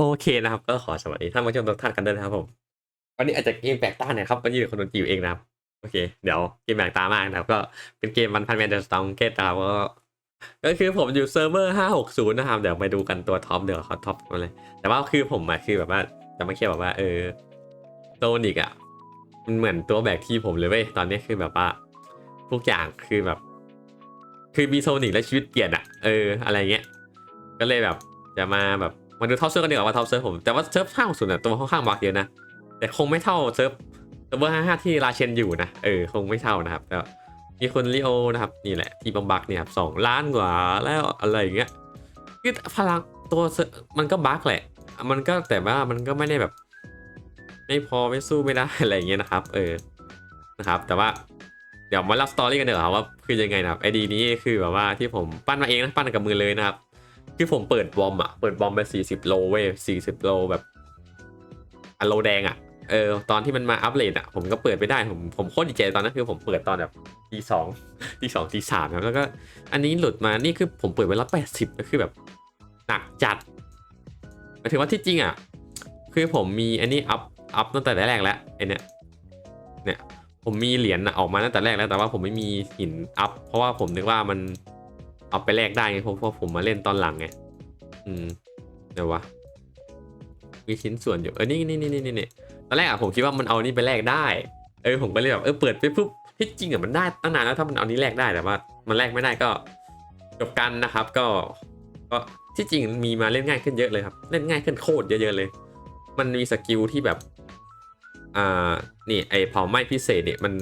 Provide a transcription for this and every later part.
โอเคนะครับ ก็ขอสวัสดีท่านผู้ชมทุกท่านกันด้วยนะครับผม วันนี้อาจจะเกมแปลกตาหน่อยครับวันนี้อยู่คนดนตรีอยู่เองนะครับ โอเค เดี๋ยวเกมแปลกตามากนะครับ ก็เป็นเกมวันพันแมนเดอร์สตองเกตนะครับก็ก็คือผมอยู่เซิร์ฟเวอร์ห้าหกศูนย์นะครับ เดี๋ยวไปดูกันตัวท็อปเดี๋ยวเขาท็อปมาเลย แต่ว่าคือผมอะคือแบบว่าจะมาเคียแบบว่า เออโซนิกอะมันเหมือนตัวแบกที่ผมเลยเว้ยตอนนี้คือแบบว่าทุกอย่างคือแบบ คือมีโซนิกแล้วชีวิตเปลี่ยนอะเอออะไรเงี้ยก็เลยแบบจะมาแบบ มาดูท็อปเซิร์ฟกันดีกว่าว่าท็อปเซิร์ฟผม แต่ว่าเซิร์ฟห้าศูนย์ตัวค่อนข้างบักเยอะนะ แต่คงไม่เท่าเซิร์ฟเซิร์ฟเวอร์ห้าห้าที่ราเชนอยู่นะ เออ คงไม่เท่านะครับแล้วมีคนลิโอนะครับ นี่แหละ ที่บังบักเนี่ยครับสองล้านกว่าแล้วอะไรอย่างเงี้ยคือพลังตัวมันก็บักแหละ มันก็แต่ว่ามันก็ไม่ได้แบบ ไม่พอไม่สู้ไม่ได้อะไรอย่างเงี้ยนะครับ เออ นะครับ แต่ว่าเดี๋ยวมาเล่าสตอรี่กันเดี๋ยวาว่าคือยังไงนะครับไอดีนี้คือแบบว่าที่ผมปั้นมาเองนะปั้นกับมือเลยนะครับ คือผมเปิดบอมอะเปิดบอมไปสี่สิบโลเว้ยสี่สิบโลแบบอันโลแดงอะเออตอนที่มันมาอัปเดตอะผมก็เปิดไปได้ผมผมโคตรดีใจตอนนั้นคือผมเปิดตอนแบบตีสองตีสองตีสามแล้วก็ อันนี้หลุดมานี่คือผมเปิดไว้แล้วแปดสิบก็คือแบบหนักจัดหมายถึงว่าที่จริงอะคือผมมีอันนี้อัพอัพตั้งแต่แรกแล้วไอเนี้ยเนี่ยผมมีเหรียญออกมาตั้งแต่แรกแล้วแต่ว่าผมไม่มีหินอัพเพราะว่าผมนึกว่ามัน เอาไปแลกได้ไงเพราะพราผมมาเล่นตอนหลังไง อืมเดี๋ยววะ มีชิ้นส่วนอยู่ เออ นี่นี่นี่นี่นี่ตอนแรกอะผมคิดว่ามันเอานี่ไปแลกได้ เออ ผมก็เลยแบบ เออ เปิดไปปุ๊บที่จริงอะมันได้ตั้งนานแล้วถ้ามันเอานี้แลกได้ แต่ว่า มันแลกไม่ได้ก็จบกันนะครับ ก็ ก็ที่จริงมีมาเล่นง่ายขึ้นเยอะเลยครับ เล่นง่ายขึ้นโคตรเยอะๆเลย มันมีสกิลที่แบบ อ่า นี่ไอเผาไหม้พิเศษเนี่ยมัน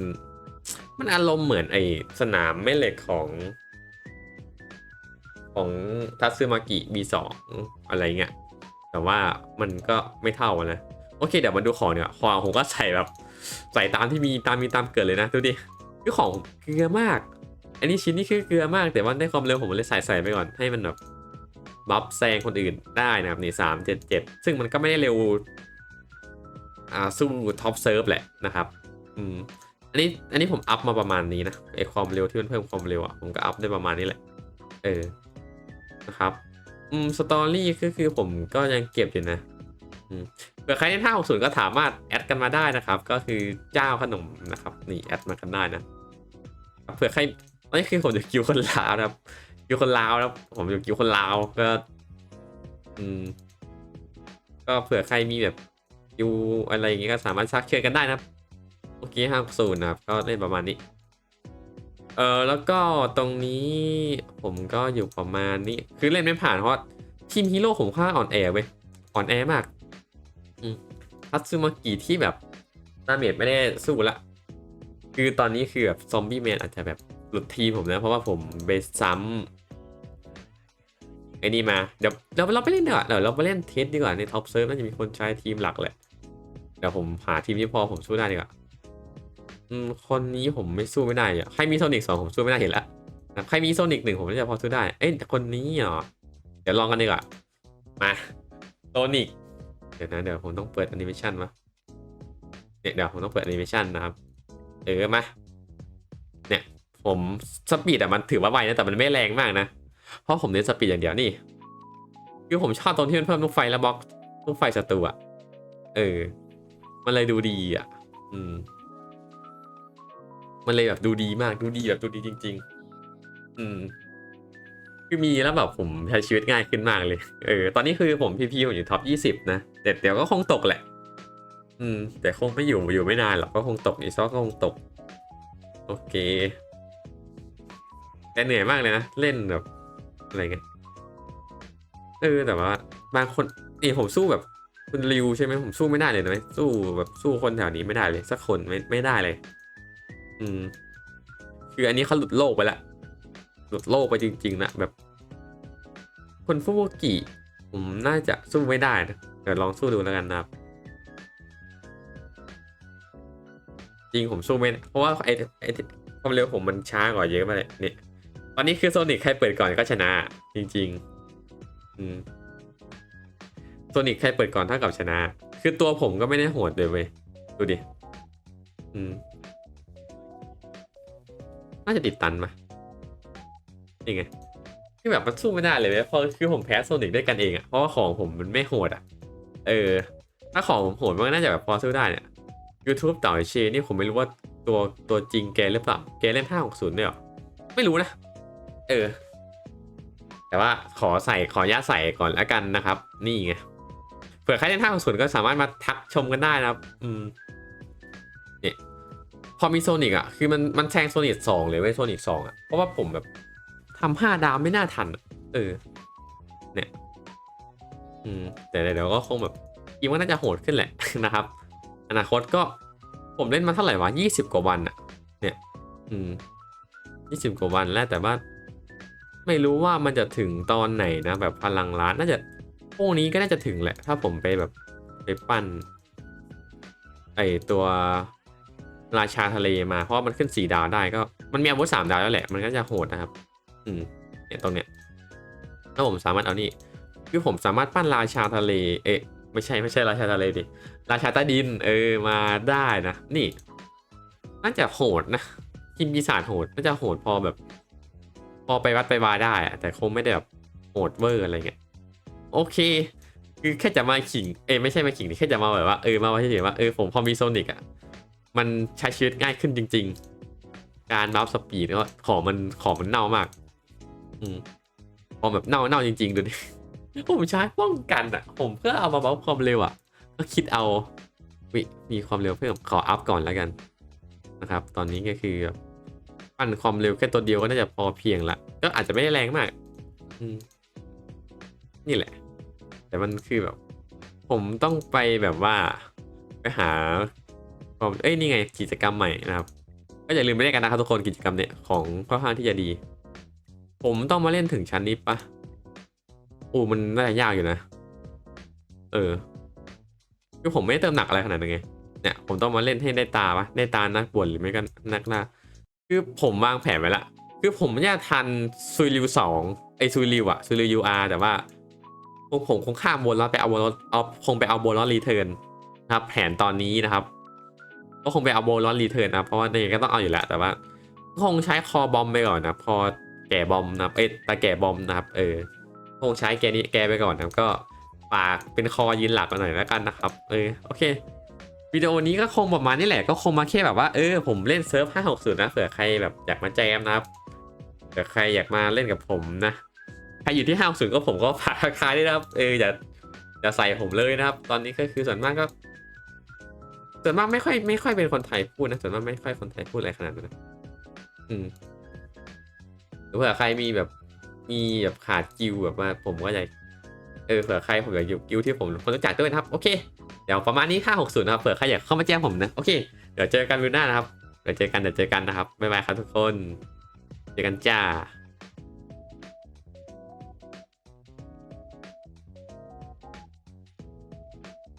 มันอารมณ์เหมือนไอสนามแม่เหล็กของ ของทัตซึมากิ B2 อะไรเงี้ย แต่ว่ามันก็ไม่เท่านะ โอเคเดี๋ยวมาดูของเนี่ยของผมก็ใส่แบบใส่ตามที่มีตามมีตามเกิดเลยนะดูดิคือของเกลือมาก อันนี้ชิ้นนี้คือเกลือมาก แต่ว่าได้ความเร็วผมเลยใส่ใส่ไปก่อนให้มันแบบบัฟแซงคนอื่นได้นะครับนี่สามเจ็ดเจ็ดซึ่งมันก็ไม่ได้เร็วอ่าสู้ท็อปเซิร์ฟแหละนะครับอืมอันนี้อันนี้ผมอัพมาประมาณนี้นะไอความเร็วที่มันเพิ่มความเร็วอะผมก็อัพได้ประมาณนี้แหละเออ นะครับอืมสตอรี่ก็คือผมก็ยังเก็บอยู่นะเผื่อใครเล่นห้าหกศูนย์ก็สามารถแอดกันมาได้นะครับ ก็คือเจ้าขนมนะครับ นี่แอดมากันได้นะเผื่อใครอันนี้คือผมอยู่คิวคนลาวนะครับคิวคนลาวนะครับผมอยู่คิวคนลาวก็ อืม ก็เผื่อใครมีแบบคิวอะไรอย่างเงี้ยก็สามารถชักเชิญกันได้นะโอเคห้าศูนย์นะครับ ก็เล่นประมาณนี้ เออแล้วก็ตรงนี้ผมก็อยู่ประมาณนี้ คือเล่นไม่ผ่านเพราะทีมฮีโร่ผมค่อนข้าอ่อนแอเว้ยอ่อนแอมากอืมทัตซึมากิที่แบบดาเมจไม่ได้สู้ละ คือตอนนี้คือแบบซอมบี้แมนอาจจะแบบหลุดทีมผมนะเพราะว่าผมไปซ้ำไอ้นี่มา เดี๋ยวเราเราไปเล่นดีกว่าเดี๋ยวเราไปเล่นเทสดีกว่าในท็อปเซิร์ฟน่าจะมีคนใช้ทีมหลักแหละเดี๋ยวผมหาทีมที่พอผมสู้ได้ดีกว่า คนนี้ผมไม่สู้ไม่ได้อะใครมีโซนิกสองผมสู้ไม่ได้เห็นแล้วใครมีโซนิกหนึ่งผมน่าจะพอสู้ได้ เอ้ยคนนี้เหรอ เดี๋ยวลองกันดีกว่า มาโซนิกเดี๋ยวนะเดี๋ยวผมต้องเปิดแอนิเมชันมาเนี่ยเดี๋ยวผมต้องเปิดแอนิเมชันนะครับ เออมา เนี่ยผมสปีดอะมันถือว่าไวนะแต่มันไม่แรงมากนะ เพราะผมเน้นสปีดอย่างเดียวนี่ คือผมชอบตรงที่มันเพิ่มลูกไฟและบล็อกลูกไฟศัตรูอะเออ มันเลยดูดีอะอืม มันเลยแบบดูดีมากดูดีแบบดูดีจริง ๆ อืม คือมีแล้วแบบผมใช้ชีวิตง่ายขึ้นมากเลย เออ ตอนนี้คือผมพีพีผมอยู่ท็อปยี่สิบนะแต่เดี๋ยวก็คงตกแหละ อืม แต่คงไม่อยู่อยู่ไม่นานหรอกก็คงตกอีซอกก็คงตก โอเค แต่เหนื่อยมากเลยนะ เล่นแบบอะไรเงี้ยเออแต่ว่าบางคนนี่ผมสู้แบบคุณริวใช่ไหมผมสู้ไม่ได้เลยนะสู้แบบสู้คนแถวนี้ไม่ได้เลย สักคนไม่ไม่ได้เลย อืม คืออันนี้เขาหลุดโลกไปแล้วหลุดโลกไปจริงๆนะแบบ คนฟูโบกิผมน่าจะสู้ไม่ได้นะเดี๋ยวลองสู้ดูแล้วกันนะครับ จริงผมสู้ไม่ได้เพราะว่าไอ้ไอ้ความเร็วผมมันช้ากว่าเยอะมากเลยเนี่ยตอนนี้คือโซนิกใครเปิดก่อนก็ชนะ จริง ๆ อืมโซนิกใครเปิดก่อนเท่ากับชนะ คือตัวผมก็ไม่ได้โหดเลยเว้ยดูดิ อืม น่าจะติดตันมานี่ไงคือแบบมันสู้ไม่ได้เลยเว้ยเพราะคือผมแพ้โซนิกด้วยกันเองอะเพราะว่าของผมมันไม่โหดอะเออ ถ้าของผมโหดมันก็น่าจะแบบพอสู้ได้เนี่ย YouTube ต่อเชนี่ผมไม่รู้ว่าตัวตัวจริงแกหรือเปล่า แกเล่น 560เนี่ยหรอ ไม่รู้นะ เออ แต่ว่าขอใส่ขอญาตใส่ก่อนแล้วกันนะครับ นี่ไง เผื่อใครเล่น 560 ก็สามารถมาทักชมกันได้นะครับ อืม พอมีโซนิกอะคือมันมันแซงโซนิกสองเลยเว้โซนิกสองอะเพราะว่าผมแบบทำห้าดาวไม่น่าทันเออ เนี่ยอืมแต่เดี๋ยวก็คงแบบคิดว่าน่าจะโหดขึ้นแหละนะครับ อนาคตก็ผมเล่นมาเท่าไหร่วะยี่สิบกว่าวันอะ เนี่ย อืมยี่สิบกว่าวันแล้วแต่ว่า ไม่รู้ว่ามันจะถึงตอนไหนนะ แบบพลังล้านน่าจะพวกนี้ก็น่าจะถึงแหละ ถ้าผมไปแบบไปปั้นไอตัว ราชาทะเลมาเพราะมันขึ้นสี่ดาวได้ก็มันมีอาวุธสามดาวแล้วแหละมันก็จะโหดนะครับ อืมเนี่ยตรงเนี้ยแล้วผมสามารถเอานี่คือผมสามารถปั้นราชาทะเล เอ๊ะไม่ใช่ไม่ใช่ราชาทะเลดิราชาใต้ดินเออมาได้นะนี่น่าจะโหดนะทีมปีศาจโหดน่าจะโหดพอแบบ พอไปวัดไปวาได้อะแต่คงไม่ได้แบบโหดเวอร์อะไรเงี้ยโอเค คือแค่จะมาขิงเอ้ไม่ใช่มาขิงแค่จะมาแบบว่าเออมาว่าเฉยๆว่าเออผมพอมีโซนิกอะ มันใช้ชีวิตง่ายขึ้นจริง ๆ การบัฟสปีดก็ของมันของมันเน่ามาก อืมพอแบบเน่าเน่าจริง ๆ ดูดิผมใช้ป้องกันอะ ผมเพื่อเอามาบัฟความเร็วอะ ก็คิดเอาวิมีความเร็วเพิ่มขออัพก่อนแล้วกันนะครับ ตอนนี้ก็คือแบบปั้นความเร็วแค่ตัวเดียวก็น่าจะพอเพียงละก็อาจจะไม่ได้แรงมาก อืม นี่แหละ แต่มันคือแบบ ผมต้องไปแบบว่า ไปหา ความเอ้ยนี่ไงกิจกรรมใหม่นะครับก็อย่าลืมไปเล่นกันนะครับทุกคนกิจกรรมเนี่ยของค่อนข้างที่จะดี ผมต้องมาเล่นถึงชั้นนี้ปะโอ้มันน่าจะยากอยู่นะ เออคือผมไม่ได้เติมหนักอะไรขนาดนั้นไงเนี่ยผมต้องมาเล่นให้ได้ตาปะได้ตานักบวชหรือไม่ก็นักล่าคือผมวางแผนไว้ละ คือผมไม่ยากทันซุยริวสองไอซุยริวอะซุยริวยูอาร์แต่ว่าผมคงข้ามบนแล้วไปเอาบนแล้วเอาคงไปเอาบนแล้วรีเทิร์นนะครับ แผนตอนนี้นะครับ ก็คงไปเอาโบลอนรีเทิร์นนะเพราะว่าเนี่ยก็ต้องเอาอยู่แล้วแต่ว่า คงใช้คอบอมไปก่อนนะพอแก่บอมนะเอ้ยตาแก่บอมนะครับเออคงใช้แกนี้แกไปก่อนนะก็ฝากเป็นคอยืนหลักมาหน่อยแล้วกันนะครับเออโอเควิดีโอนี้ก็คงประมาณนี้แหละก็คงมาแค่แบบว่าเออผมเล่นเซิร์ฟ560นะเผื่อใครแบบอยากมาแจมนะครับเผื่อใครอยากมาเล่นกับผมนะใครอยู่ที่560ก็ผมก็ฝากทักทาด้วยนะครับเอออย่าอย่าใส่ผมเลยนะครับ ตอนนี้ก็คือส่วนมากก็ ส่วนมากไม่ค่อยไม่ค่อยเป็นคนไทยพูดนะส่วนมากไม่ค่อยคนไทยพูดอะไรขนาดนั้นนะอืมหรือเผื่อใครมีแบบมีแบบขาดกิวแบบว่าผมก็อยากเออเผื่อใครผมอยากอยู่กิวที่ผมคนรู้จักด้วยนะครับ โอเค เดี๋ยวประมาณนี้560นะครับเผื่อใครอยากเข้ามาแจ้งผมนะโอเคเดี๋ยวเจอกันวิวหน้านะครับเดี๋ยวเจอกันเดี๋ยวเจอกันนะครับบ๊ายบายครับทุกคน เจอกันจ้า